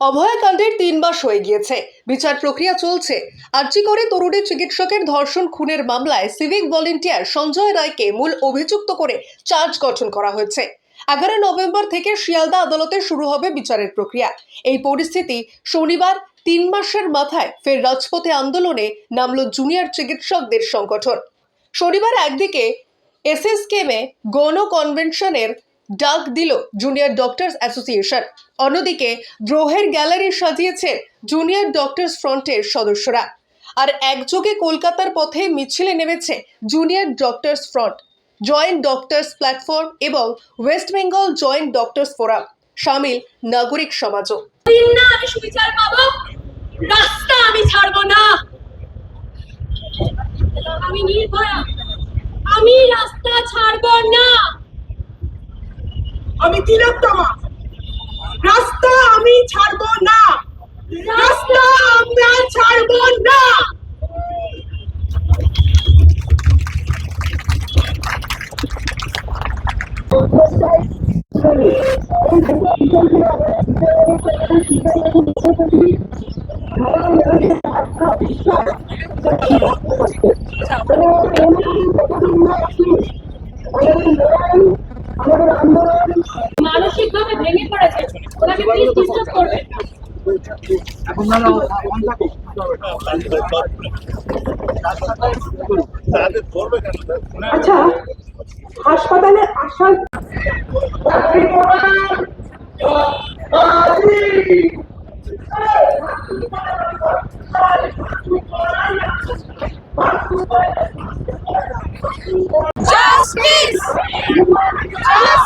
অভয়াকাণ্ডের তিন মাস হয়ে গিয়েছে। বিচার প্রক্রিয়া চলছে। আর্জি করে তরুণী চিকিৎসকের ধর্ষণ খুনের মামলায় সিভিক ভলেন্টিয়ার সঞ্জয় রায়কে মূল অভিযুক্ত করে চার্জ গঠন করা হয়েছে। এগারো নভেম্বর থেকে শিয়ালদা আদালতে শুরু হবে বিচারের প্রক্রিয়া। এই পরিস্থিতি শনিবার তিন মাসের মাথায় ফের রাজপথে আন্দোলনে নামল জুনিয়র চিকিৎসকদের সংগঠন। শনিবার একদিকে এসএসকেমে গণ কনভেনশনের ডাক দিল জুনিয়র ডক্টরস অ্যাসোসিয়েশন অন্যদিকে দ্রোহের গ্যালারি সাজিয়েছে জুনিয়র ডক্টরস ফ্রন্টের সদস্যরা। আর একযোগে কলকাতার পথে মিছিলে নেমেছে junior doctors front joint doctors platform এবং West Bengal joint doctors forum সামিল, নাগরিক সমাজও। রাস্তা আমি ছাড়বো না। আমি নির্ভয়া। আমি রাস্তা ছাড়বো না। আমি তিলোত্তমা। রাস্তা আমি ছাড়বো না। রাস্তা আমরা ছাড়বো না। ভাবে ভেঙে পড়েছে ওনাকে প্লিজ ডিস্টার্ব করবেন না। আচ্ছা হাসপাতালে আসার জাস্টিস জাস্টিস